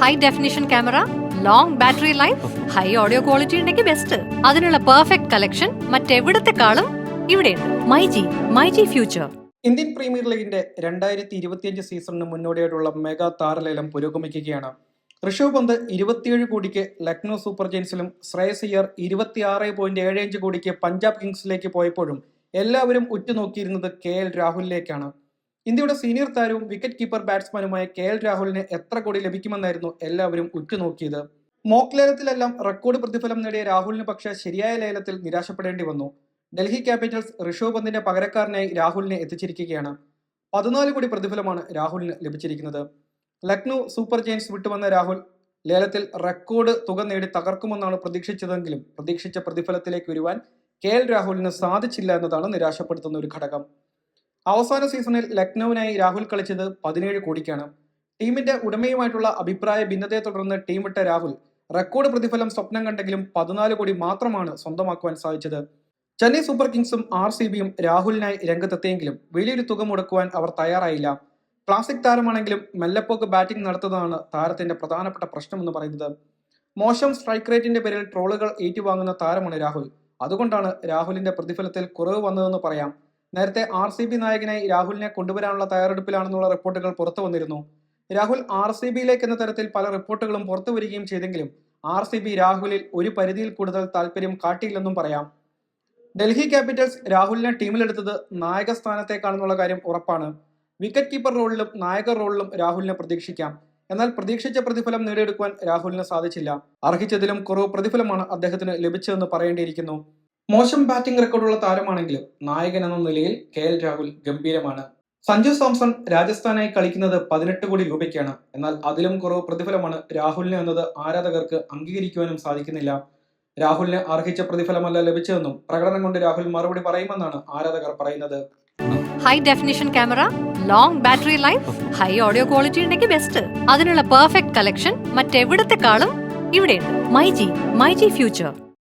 High definition camera long battery life high audio quality ഉണ്ടെങ്കിൽ best അതിനുള്ള perfect collection മറ്റെവിടത്തെക്കാളും ഇവിടെയുണ്ട്. My G future Indian Premier ലീഗിന്റെ രണ്ടായിരത്തി ഇരുപത്തിയഞ്ച് സീസണിന് മുന്നോടിയായിട്ടുള്ള മെഗാ താരലേലം പുരോഗമിക്കുകയാണ്. ഋഷഭ് പന്ത് ഇരുപത്തിയേഴ് കോടിക്ക് ലക്നൗ സൂപ്പർ ജെയിൻസിലും ശ്രേയസ് അയ്യർ ഇരുപത്തിയാറ് പോയിന്റ് ഏഴ് അഞ്ച് കോടിക്ക് പഞ്ചാബ് കിങ്സിലേക്ക് പോയപ്പോഴും എല്ലാവരും ഉറ്റുനോക്കിയിരുന്നത് കെ എൽ രാഹുലിലേക്കാണ്. ഇന്ത്യയുടെ സീനിയർ താരവും വിക്കറ്റ് കീപ്പർ ബാറ്റ്സ്മാനുമായ കെ എൽ രാഹുലിന് എത്ര കോടി ലഭിക്കുമെന്നായിരുന്നു എല്ലാവരും ഉറ്റുനോക്കിയത്. മോക്ക് ലേലത്തിലെല്ലാം റെക്കോർഡ് പ്രതിഫലം നേടിയ രാഹുലിന് പക്ഷേ ശരിയായ ലേലത്തിൽ നിരാശപ്പെടേണ്ടി വന്നു. ഡൽഹി ക്യാപിറ്റൽസ് ഋഷഭ് പന്തിന്റെ പകരക്കാരനായി രാഹുലിനെ എത്തിച്ചിരിക്കുകയാണ്. പതിനാല് കോടി പ്രതിഫലമാണ് രാഹുലിന് ലഭിച്ചിരിക്കുന്നത്. ലക്നൗ സൂപ്പർ ജയൻസ് വിട്ടുവന്ന രാഹുൽ ലേലത്തിൽ റെക്കോർഡ് തുക നേടി തകർക്കുമെന്നാണ് പ്രതീക്ഷിച്ചതെങ്കിലും പ്രതീക്ഷിച്ച പ്രതിഫലത്തിലേക്ക് വരുവാൻ കെ എൽ രാഹുലിന് സാധിച്ചില്ല എന്നതാണ് നിരാശപ്പെടുത്തുന്ന ഒരു ഘടകം. അവസാന സീസണിൽ ലക്നൌവിനായി രാഹുൽ കളിച്ചത് പതിനേഴ് കോടിക്കാണ്. ടീമിന്റെ ഉടമയുമായിട്ടുള്ള അഭിപ്രായ ഭിന്നതയെ തുടർന്ന് ടീം വിട്ട രാഹുൽ റെക്കോർഡ് പ്രതിഫലം സ്വപ്നം കണ്ടെങ്കിലും പതിനാല് കോടി മാത്രമാണ് സ്വന്തമാക്കുവാൻ സാധിച്ചത്. ചെന്നൈ സൂപ്പർ കിങ്സും ആർ സി ബിയും രാഹുലിനായി രംഗത്തെത്തിയെങ്കിലും വലിയൊരു തുക മുടക്കുവാൻ അവർ തയ്യാറായില്ല. ക്ലാസിക് താരമാണെങ്കിലും മെല്ലപ്പോക്ക് ബാറ്റിംഗ് നടത്തുന്നതാണ് താരത്തിന്റെ പ്രധാനപ്പെട്ട പ്രശ്നമെന്ന് പറയുന്നത്. മോശം സ്ട്രൈക്ക് റേറ്റിന്റെ പേരിൽ ട്രോളുകൾ ഏറ്റുവാങ്ങുന്ന താരമാണ് രാഹുൽ. അതുകൊണ്ടാണ് രാഹുലിന്റെ പ്രതിഫലത്തിൽ കുറവ് വന്നതെന്ന് പറയാം. നേരത്തെ ആർ സി ബി നായകനായി രാഹുലിനെ കൊണ്ടുവരാനുള്ള തയ്യാറെടുപ്പിലാണെന്നുള്ള റിപ്പോർട്ടുകൾ പുറത്തു വന്നിരുന്നു. രാഹുൽ ആർ സി ബിയിലേക്ക് എന്ന തരത്തിൽ പല റിപ്പോർട്ടുകളും പുറത്തു വരികയും ചെയ്തെങ്കിലും ആർ സി ബി രാഹുലിൽ ഒരു പരിധിയിൽ കൂടുതൽ താല്പര്യം കാട്ടിയില്ലെന്നും പറയാം. ഡൽഹി ക്യാപിറ്റൽസ് രാഹുലിനെ ടീമിലെടുത്തത് നായക സ്ഥാനത്തേക്കാണെന്നുള്ള കാര്യം ഉറപ്പാണ്. വിക്കറ്റ് കീപ്പർ റോളിലും നായക റോളിലും രാഹുലിനെ പ്രതീക്ഷിക്കാം. എന്നാൽ പ്രതീക്ഷിച്ച പ്രതിഫലം നേടിയെടുക്കുവാൻ രാഹുലിന് സാധിച്ചില്ല. അർഹിച്ചതിലും കുറവ് പ്രതിഫലമാണ് അദ്ദേഹത്തിന് ലഭിച്ചതെന്ന് പറയേണ്ടിയിരിക്കുന്നു. മോശം ബാറ്റിംഗ് റെക്കോർഡുള്ള താരമാണെങ്കിലും നായകൻ എന്ന നിലയിൽ കെ എൽ രാഹുൽ ഗംഭീരമാണ്. സഞ്ജു സാംസൺ രാജസ്ഥാനായി കളിക്കുന്നത് പതിനെട്ട് കോടി രൂപയ്ക്കാണ്. എന്നാൽ അതിലും കുറവ് പ്രതിഫലമാണ് രാഹുലിന് എന്നത് ആരാധകർക്ക് അംഗീകരിക്കുവാനും സാധിക്കുന്നില്ല. രാഹുലിന് അർഹിച്ച പ്രതിഫലമല്ല ലഭിച്ചതെന്നും പ്രകടനം കൊണ്ട് രാഹുൽ മറുപടി പറയുമെന്നാണ് ആരാധകർ പറയുന്നത്. High definition camera long battery life high audio quality ഉണ്ടെങ്കിൽ ബെസ്റ്റ് അതിനുള്ള പെർഫെക്റ്റ് കളക്ഷൻ മറ്റെവിടത്തെക്കാളും ഇവിടെയുണ്ട്. My G My G future